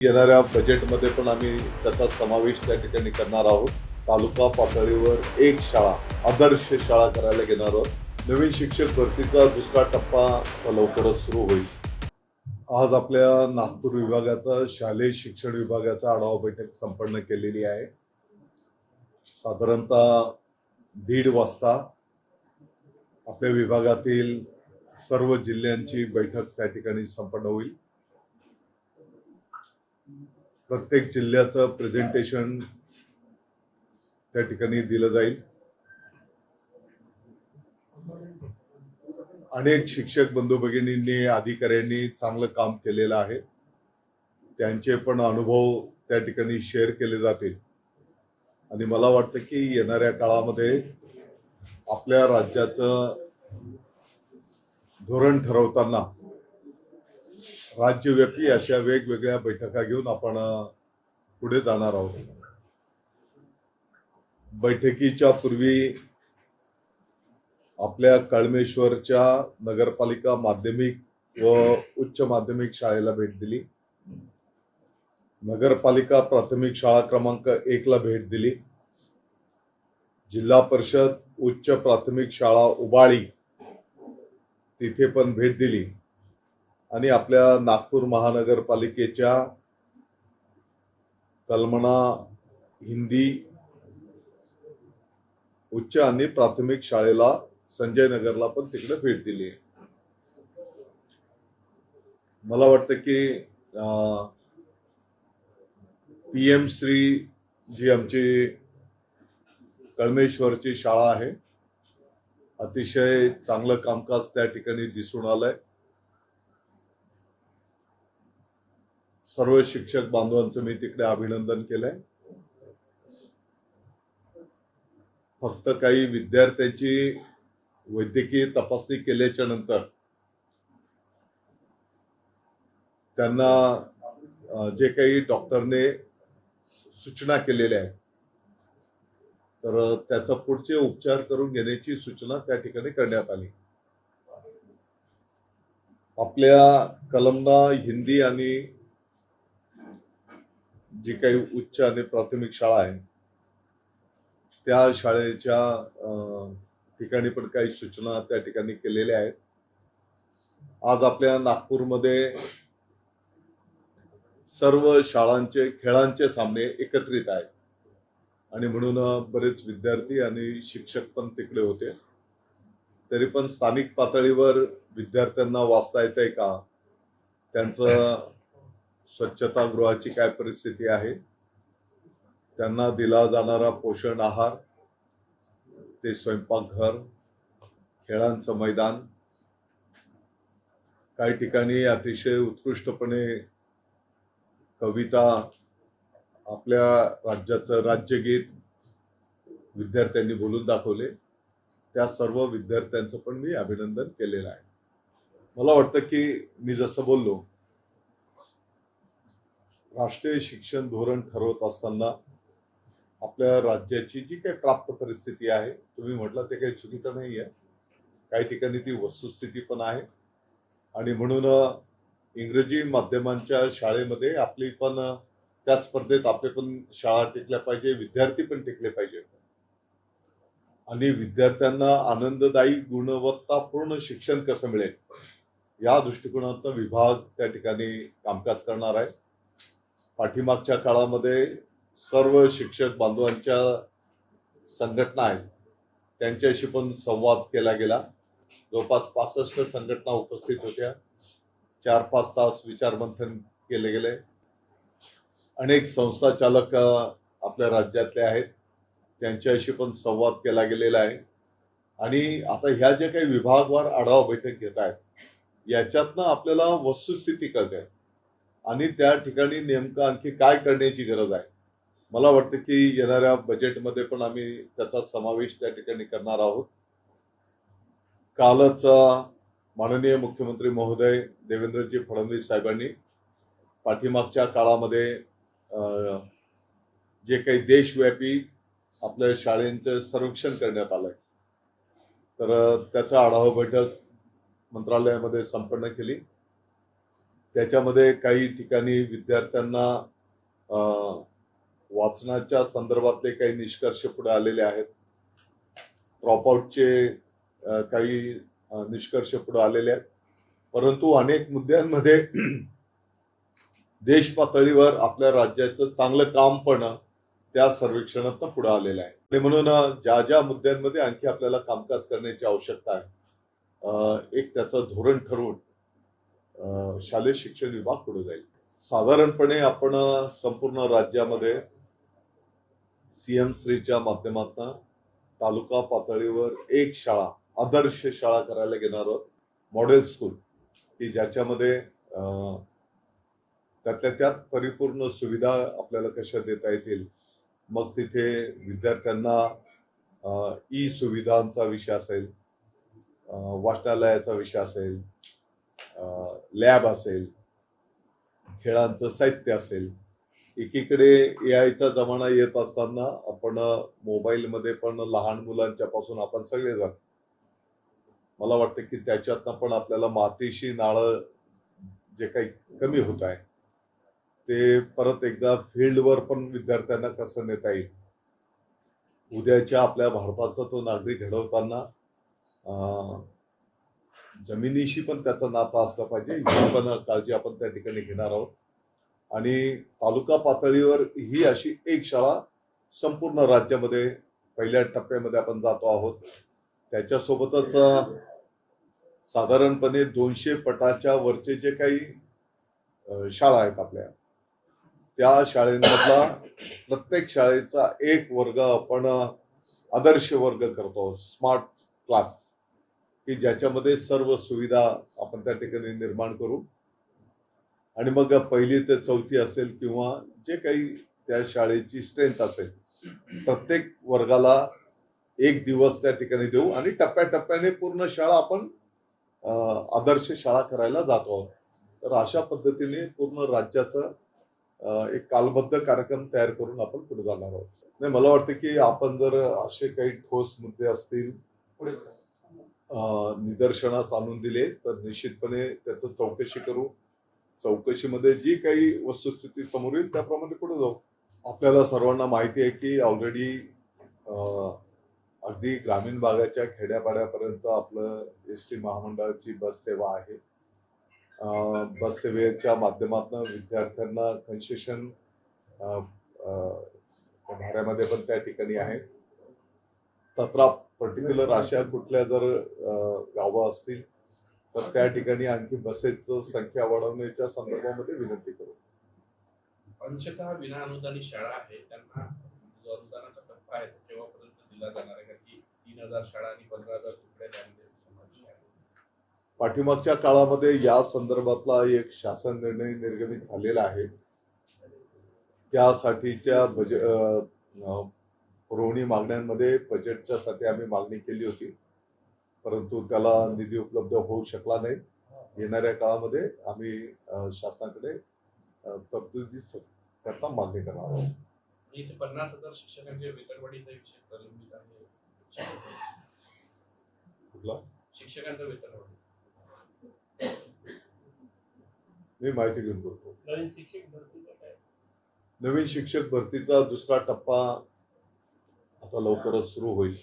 येणाऱ्या बजेटमध्ये पण आम्ही त्याचा समावेश त्या ठिकाणी करणार आहोत. तालुका पातळीवर एक शाळा आदर्श शाळा करायला घेणार आहोत. नवीन शिक्षक भरतीचा दुसरा टप्पा लवकरच सुरू होईल. आज आपल्या नागपूर विभागाचा शालेय शिक्षण विभागाचा आढावा बैठक संपन्न केलेली आहे. साधारणतः दीड वाजता आपल्या विभागातील सर्व जिल्ह्यांची बैठक त्या ठिकाणी संपन्न होईल. प्रत्येक जिल्ह्याचं प्रेझेंटेशन त्या ठिकाणी दिलं जाईल. अनेक शिक्षक बंधू भगिनींनी अधिकाऱ्यांनी चांगलं काम केलेलं आहे. त्यांचे पण अनुभव त्या ठिकाणी शेअर केले जातील. आणि मला वाटतं की येणाऱ्या काळामध्ये आपल्या राज्याचं धोरण ठरवताना राज्यव्यापी अशा वेगवेगळ्या बैठका घेऊन आपण पुढे जाणार आहोत. बैठकीच्या पूर्वी आपल्या कळमेश्वरच्या नगरपालिका माध्यमिक व उच्च माध्यमिक शाळेला भेट दिली. नगरपालिका प्राथमिक शाळा क्रमांक एक ला भेट दिली. जिल्हा परिषद उच्च प्राथमिक शाळा उबाळी तिथे पण भेट दिली. आणि आपल्या नागपूर महानगरपालिकेच्या कल्मना हिंदी उच्च आणि प्राथमिक शाळेला संजय नगरला पण तिकडे भेट दिली. मला वाटतं की पी एम श्री जी आमची कळमेश्वरची शाळा आहे. अतिशय चांगलं कामकाज त्या ठिकाणी दिसून आलंय. सर्व शिक्षक बांधवांचं मी तिकडे अभिनंदन केलंय. फक्त काही विद्यार्थ्यांची वैद्यकीय तपासणी केल्याच्यानंतर त्यांना जे काही डॉक्टरने सूचना केलेल्या आहेत तर त्याचा पुढचे उपचार करून घेण्याची सूचना त्या ठिकाणी करण्यात आली. आपल्या कलमना हिंदी आणि जी काही उच्च आणि प्राथमिक शाळा आहे त्या शाळेच्या अं, ठिकाणी पण काही सूचना त्या ठिकाणी केलेल्या आहेत. आज आपल्या नागपूरमध्ये सर्व शाळांचे खेळांचे सामने एकत्रित आहेत. आणि म्हणून बरेच विद्यार्थी आणि शिक्षक पण तिकडे होते. तरी पण स्थानिक पातळीवर विद्यार्थ्यांना वाचता येत आहे का? त्यांचं स्वच्छतागृहाची काय परिस्थिती आहे? त्यांना दिला जाणारा पोषण आहार ते स्वयंपाकघर खेळांचं मैदान काही ठिकाणी अतिशय उत्कृष्टपणे कविता आपल्या राज्याचं राज्यगीत विद्यार्थ्यांनी बोलून दाखवले. त्या सर्व विद्यार्थ्यांचं पण मी अभिनंदन केलेलं आहे. मला वाटतं की मी जसं बोललो राष्ट्रीय शिक्षण धोरण ठरवत असताना आपल्या राज्याची जी काही प्राप्त परिस्थिती आहे तुम्ही म्हटलं ते काही चुकीचं नाही आहे. काही ठिकाणी ती वस्तुस्थिती पण आहे. आणि म्हणून इंग्रजी माध्यमांच्या शाळेमध्ये आपली पण त्या स्पर्धेत आपले पण शाळा टिकल्या पाहिजे विद्यार्थी पण टिकले पाहिजे. आणि विद्यार्थ्यांना आनंददायी गुणवत्तापूर्ण शिक्षण कसं मिळेल? या दृष्टिकोनातून विभाग त्या ठिकाणी कामकाज करणार आहे. पाठीमागच्या काळामध्ये सर्व शिक्षक बांधवांच्या संघटना आहेत त्यांच्याशी पण संवाद केला गेला. जवळपास पासष्ट संघटना उपस्थित होत्या. चार पाच तास विचारमंथन केले गेले. अनेक संस्था चालक आपल्या राज्यातले आहेत. त्यांच्याशी पण संवाद केला गेलेला आहे. आणि आता ह्या ज्या काही विभागवार आढावा बैठक घेत आहेत याच्यातनं आपल्याला वस्तुस्थिती कळते. आणि त्या ठिकाणी नेमकं आणखी काय करण्याची गरज आहे? मला वाटतं की येणाऱ्या बजेटमध्ये पण आम्ही त्याचा समावेश त्या ठिकाणी करणार आहोत. कालच माननीय मुख्यमंत्री महोदय देवेंद्रजी फडणवीस साहेबांनी पाठीमागच्या काळामध्ये जे काही देशव्यापी आपल्या शाळेंचं सर्वेक्षण करण्यात आलंय. तर त्याचा आढावा बैठक मंत्रालयामध्ये संपन्न केली. त्याच्यामध्ये काही ठिकाणी विद्यार्थ्यांना अं, वाचनाच्या संदर्भातले काही निष्कर्ष पुढे आलेले आहेत. ड्रॉपआउटचे काही निष्कर्ष पुढे आलेले आहेत. परंतु अनेक मुद्द्यांमध्ये देश पातळीवर आपल्या राज्याचं चांगलं काम पण त्या सर्वेक्षणात पुढे आलेलं आहे. आणि म्हणून ज्या ज्या मुद्द्यांमध्ये आणखी आपल्याला कामकाज करण्याची आवश्यकता आहे एक त्याचं धोरण ठरवून शालेय शिक्षण विभाग पुढे जाईल. साधारणपणे आपण संपूर्ण राज्यामध्ये सीएम श्रीच्या माध्यमातून तालुका पातळीवर एक शाळा आदर्श शाळा करायला घेणार आहोत. मॉडेल स्कूल की ज्याच्यामध्ये अं, त्यातल्या त्यात परिपूर्ण सुविधा आपल्याला कशा देता येतील. मग तिथे विद्यार्थ्यांना ई सुविधांचा विषय असेल वाचनालयाचा विषय असेल लॅब असेल खेळांचं साहित्य असेल एकीकडे ए आयचा जमाना येत असताना आपण मोबाईलमध्ये पण लहान मुलांच्या पासून आपण सगळेजण मला वाटतं की त्याच्यातनं पण आपल्याला मातीशी नाळं जे काही कमी होत आहे ते परत एकदा फील्डवर पण विद्यार्थ्यांना कसं नेता येईल? उद्याच्या आपल्या भारताचा तो नागरिक घडवताना अं, जमिनीशी पण त्याचा नातं असलं पाहिजे. ही पण काळजी आपण त्या ठिकाणी घेणार आहोत. आणि तालुका पातळीवर ही अशी एक शाळा संपूर्ण राज्यामध्ये पहिल्या टप्प्यामध्ये आपण जातो आहोत. त्याच्यासोबतच साधारणपणे दोनशे पटाच्या वरचे जे काही शाळा आहेत आपल्या त्या शाळेमधला प्रत्येक शाळेचा एक वर्ग आपण आदर्श वर्ग करतो. Smart class. की ज्याच्यामध्ये सर्व सुविधा आपण त्या ठिकाणी निर्माण करू. आणि मग पहिली ते चौथी असेल किंवा जे काही त्या शाळेची स्ट्रेंथ असेल प्रत्येक वर्गाला एक दिवस त्या ठिकाणी देऊ आणि टप्प्याटप्प्याने पूर्ण शाळा आपण आदर्श शाळा करायला जातो आहोत. तर अशा पद्धतीने पूर्ण राज्याचं एक कालबद्ध कार्यक्रम तयार करून आपण पुढे जाणार आहोत. नाही मला वाटतं की आपण जर असे काही ठोस मुद्दे असतील निदर्शनास आणून दिले तर निश्चितपणे त्याचं चौकशी करू. चौकशीमध्ये जी काही वस्तुस्थिती समोर येईल त्याप्रमाणे पुढे जाऊ. आपल्याला सर्वांना माहिती आहे की ऑलरेडी अगदी ग्रामीण भागाच्या खेड्यापाड्यापर्यंत आपलं एस टी महामंडळाची बस सेवा आहे. बससेवेच्या बस सेवेच्या माध्यमातून विद्यार्थ्यांना कन्सेशन भाड्यामध्ये पण त्या ठिकाणी आहे तत्राप पर्टिक्युलर अशा कुठल्या जर गावं असतील तर त्या ठिकाणी आणखी बसेसचं संख्या वाढवण्याच्या संदर्भामध्ये विनंती करू. अंशतः विना अनुदानित शाळा आहे त्यांना जो अनुदानाचा टप्पा आहे तो दिला जाणार आहे? की तीन हजार शाळा आणि पंधरा हजार तुकड्या त्यामध्ये आहे पाठीमागच्या काळामध्ये या संदर्भातला एक शासन निर्णय निर्गमित झालेला आहे. त्यासाठीच्या बजेट पुरवणी मागण्यांमध्ये बजेटच्या साठी आम्ही मागणी केली होती. परंतु त्याला निधी उपलब्ध होऊ शकला नाही. येणाऱ्या काळामध्ये आम्ही शासनाकडे तरतुदी करता मागणी करणार आहोत. आणि इथे पन्नास हजार शिक्षकांच्या वेतनवाढीचा विषय प्रलंबित आहे. कुठला? शिक्षकांचा वेतनवाढी. मी माहिती घेऊन बोलतो. नवीन शिक्षक भरतीचा दुसरा टप्पा आता लवकरच सुरू होईल